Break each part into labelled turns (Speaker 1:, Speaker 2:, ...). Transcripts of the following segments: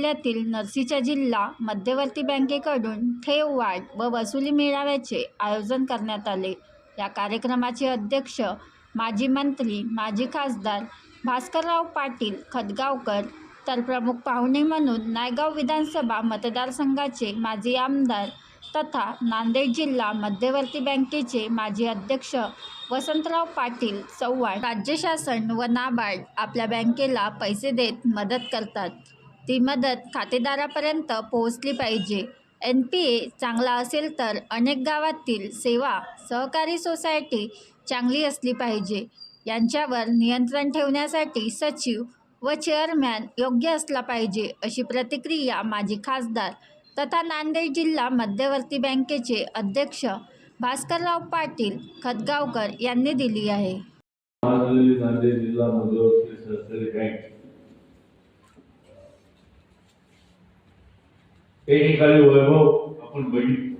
Speaker 1: जिल्ह्यातील नरसीच्या जिल्हा मध्यवर्ती बँकेकडून ठेव वाढ व वसुली मेळाव्याचे आयोजन करण्यात आले. या कार्यक्रमाचे अध्यक्ष माजी मंत्री माजी खासदार भास्करराव पाटील खदगावकर तर प्रमुख पाहुणे म्हणून नायगाव विधानसभा मतदारसंघाचे माजी आमदार तथा नांदेड जिल्हा मध्यवर्ती बँकेचे माजी अध्यक्ष वसंतराव पाटील चव्हाण राज्य शासन व नाबार्ड आपल्या बँकेला पैसे देत मदत करतात. ती मदत खातेदारापर्यंत पोहोचली पाहिजे. एन पी ए चांगला असेल तर अनेक गावातील सेवा सहकारी सोसायटी चांगली असली पाहिजे. यांच्यावर नियंत्रण ठेवण्यासाठी सचिव व चेअरमॅन योग्य असला पाहिजे अशी प्रतिक्रिया माजी खासदार तथा नांदेड जिल्हा मध्यवर्ती बँकेचे अध्यक्ष भास्करराव पाटील खदगावकर यांनी दिली आहे.
Speaker 2: नांदेड जिल्हा मध्यवर्ती सहकारी बँक एकेकाळी वैभव आपण बघितलं.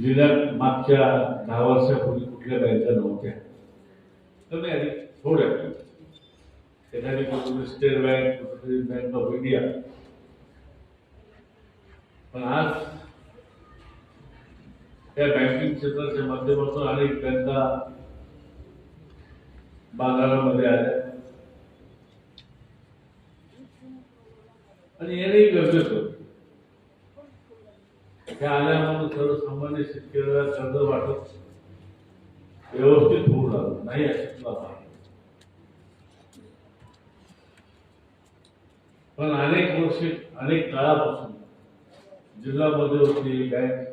Speaker 2: जिल्ह्यात मागच्या दहा वर्षापूर्वी कुठल्या बँका नव्हत्या. कमी नाही थोड्या एखादी कुठली स्टेट बँक कुठली बँक ऑफ इंडिया. पण आज त्या बँकिंग क्षेत्राच्या माध्यमातून अनेक बँका बाजारामध्ये आल्या. आणि यालाही गरजेचं होतं. हे आल्यामुळे सर्वसामान्य शेतकऱ्याला कर्ज वाटप व्यवस्थित होऊ लागलं. नाही अशी पण अनेक वर्ष अनेक काळापासून जिल्हा मध्यवर्ती बँक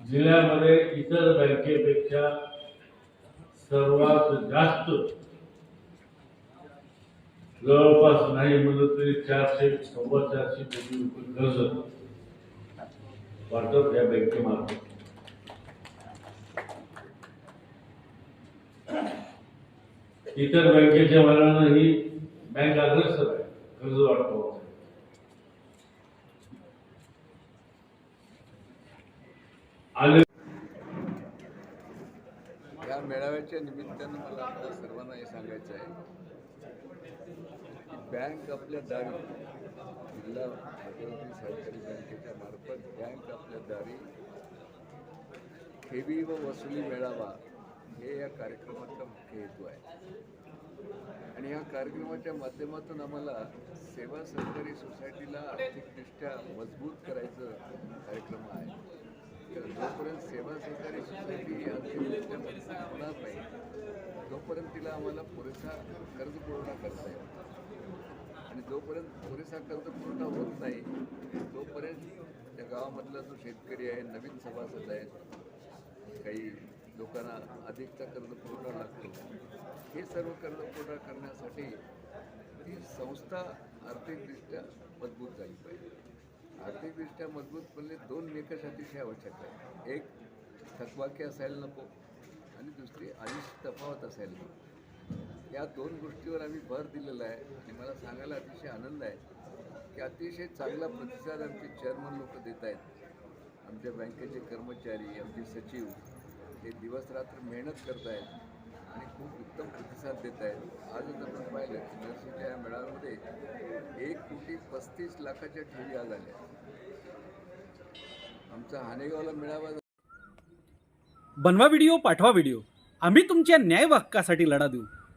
Speaker 2: जिल्ह्यामध्ये इतर बँकेपेक्षा सर्वात जास्त जवळपास नाही म्हणलं तरी चारशे सव्वा चारशे कोटी रुपये कर्ज वाटप या बँकेमार्फत. इतर बँकेच्या मनानं ही बँक अग्रेसर आहे. कर्ज वाटतो आले.
Speaker 3: या मेळाव्याच्या निमित्तानं मला सर्वांना हे सांगायचं आहे. बँक आपल्या दारी जिल्हा मध्यवर्ती सहकारी बँकेच्या मार्फत बँक आपल्या दारी ठेवी व वसुली मिळावा हे या कार्यक्रमाचा मुख्य हेतू आहे. आणि या कार्यक्रमाच्या माध्यमातून आम्हाला सेवा सहकारी सोसायटीला आर्थिकदृष्ट्या मजबूत करायचं कार्यक्रम आहे. तर जोपर्यंत सेवा सहकारी सोसायटी ही आर्थिकदृष्ट्या मजबूत होणार नाही तोपर्यंत तिला आम्हाला पुरेसा कर्ज पुरवठा करता येईल. आणि जोपर्यंत पुरेसा कर्ज पुरवठा होत नाही तोपर्यंत त्या गावामधला जो शेतकरी आहे नवीन सभासद आहेत काही लोकांना अधिकचा कर्ज पुरवठा लागतो. हे सर्व कर्ज पुरवठा करण्यासाठी ती संस्था आर्थिकदृष्ट्या मजबूत झाली पाहिजे. आर्थिकदृष्ट्या मजबूत म्हणजे दोन निकष अतिशय आवश्यक आहेत. एक थकवाकी असायला नको. आणि दुसरी आयुष तफावत असायला नको. या दोन गोष्टीवर आम्ही भर दिलेला आहे आणि मला सांगायला अतिशय आनंद आहे की अतिशय चांगला प्रतिसाद आमचे चेअरमन लोक देत आहेत. आमच्या बँकेचे कर्मचारी आमचे सचिव हे दिवस रात्र मेहनत करत आहेत आणि खूप उत्तम प्रतिसाद देत आहेत. आजच आपण पाहिलं की नर्सिंगच्या या मेळाव्यामध्ये एक कोटी पस्तीस लाखाच्या ठेवी आज आल्या. आमचा हानेगावला मेळावा
Speaker 4: बनवा व्हिडिओ पाठवा व्हिडिओ आम्ही तुमच्या न्याय हक्कासाठी लढा देऊ.